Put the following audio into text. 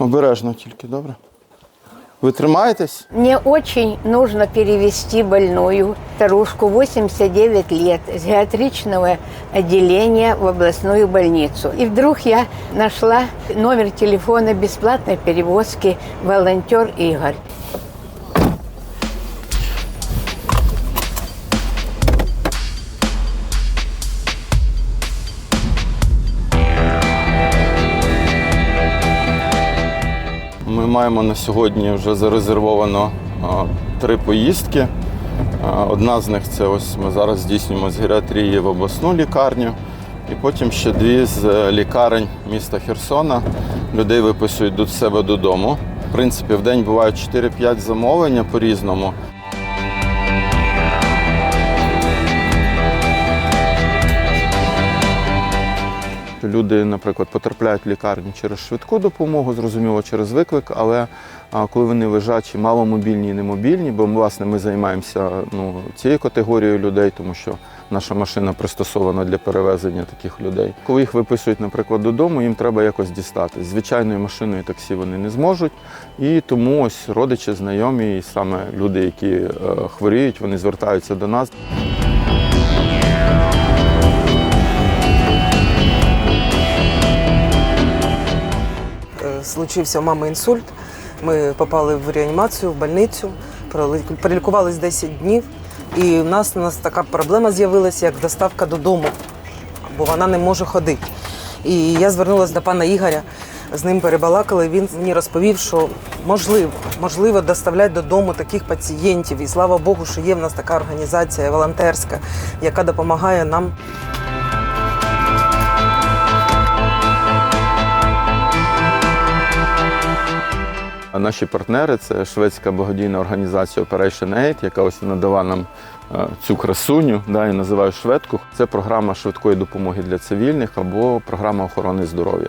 Обережно тільки, добре? Ви тримаєтесь? Мне очень нужно перевести больную старушку 89 лет с геатричного отделения в областную больницу. И вдруг я нашла номер телефона бесплатной перевозки волонтер Игорь. Маємо на сьогодні вже зарезервовано три поїздки. Одна з них це ось ми зараз здійснюємо з геріатрії в обласну лікарню. І потім ще дві з е, лікарень міста Херсона. Людей виписують до себе додому. В принципі, в день бувають 4-5 замовлення по-різному. Люди, наприклад, потрапляють в лікарню через швидку допомогу, зрозуміло, через виклик, але коли вони лежачі, маломобільні і немобільні, бо власне ми займаємося ну, цією категорією людей, тому що наша машина пристосована для перевезення таких людей. Коли їх виписують, наприклад, додому, їм треба якось дістати. Звичайною машиною таксі вони не зможуть. І тому ось родичі, знайомі, і саме люди, які е, хворіють, вони звертаються до нас. Случився у мами інсульт. Ми попали в реанімацію, в больницю, пролі- пролікувались 10 днів. І в нас, у нас така проблема з'явилася, як доставка додому, бо вона не може ходити. І я звернулася до пана Ігоря, з ним перебалакали. Він мені розповів, що можливо, можливо доставляти додому таких пацієнтів. І слава Богу, що є в нас така організація волонтерська, яка допомагає нам А наші партнери це шведська благодійна організація Operation Aid, яка ось надала нам е, цю красуню, да, я називаю шведку. Це програма швидкої допомоги для цивільних або програма охорони здоров'я.